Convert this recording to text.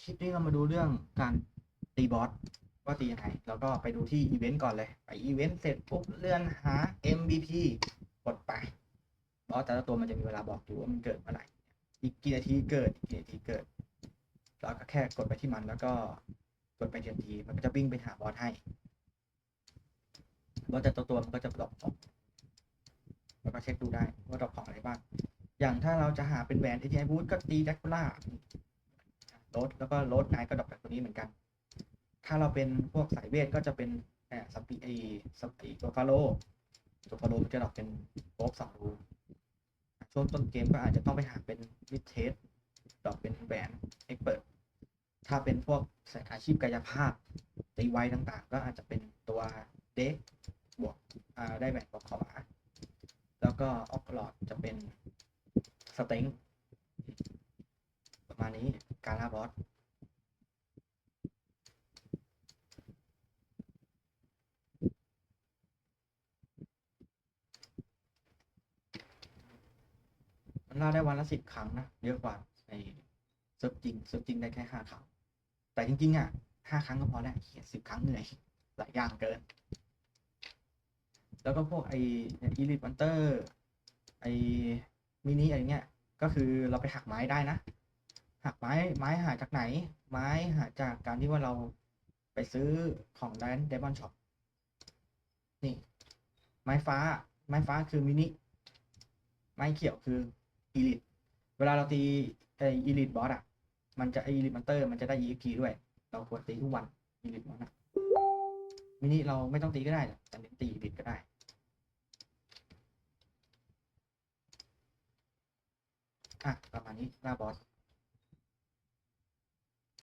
คลิปนี้เรามาดูเรื่องการตีบอสว่าตียังไงแล้วก็ไปดูที่อีเวนต์ก่อนเลย ไปอีเวนต์เสร็จปุ๊บเลื่อนหา MVP กดไป บอสแต่ละตัวมันจะมีเวลาบอกอยู่ว่ามันเกิดเมื่อไหร่อีกกี่นาทีเกิดอีกกี่นาทีเกิดแล้วก็แค่กดไปที่มันแล้วก็กดไปทันทีมันก็จะวิ่งไปหาบอสให้บอสแต่ตัวตัวมันก็จะดรอปออกแล้วก็เช็คดูได้ว่าดรอปของอะไรบ้างอย่างถ้าเราจะหาเป็นแหวน ATI Boost ก็ตีแดกคูล่า โรดแล้วก็โรดไนก็ดรอปจากตัวนี้เหมือนกัน ถ้าเราเป็นพวกสายเวทก็จะเป็นแอบสปีไอสปีตัวฟาโลตัวฟาโลจะดอปเป็นโป๊กสองรูช่วงต้นเกมก็อาจจะต้องไปหาเป็นวิดเทสดอปเป็นแหวนเอ็กเปิดถ้าเป็นพวกสายอาชีพกายภาพตีไวต่างๆ ก็อาจจะเป็นตัวเด็กบวกได้แหวนบวกขอมาแล้วก็ออกหลอดจะเป็นสเต็งประมาณนี้ การล่าบอสมันล่าได้วันละสิบครั้งนะ เยอะกว่าในเซิร์ฟจริงเซิร์ฟจริงได้แค่ห้าครั้ง แต่จริง ๆ อะห้าครั้งก็พอแล้วเขียนสิบครั้งเหนื่อยหลายอย่างเกิน แล้วก็พวกไออีลิทวันเตอร์ไอมินิอะไรเงี้ย ก็คือเราไปหักไม้ได้นะ หักไม้ไม้หาจากไหน ไม้หาจากการที่ว่าเราไปซื้อของร้านเดมอนช็อปนี่ ไม้ฟ้า ไม้ฟ้าคือมินิไม้เขียวคืออีลิทเวลาเราตีไออีลิทบอสอะ มันจะไออีลิทมันเตอร์ มันจะได้ EXP ด้วย เราควรตีทุกวันอีลิทมันนะมินิเราไม่ต้องตีก็ได้แต่เน้นตีอีลิทก็ได้อะประมาณนี้ล่าบอส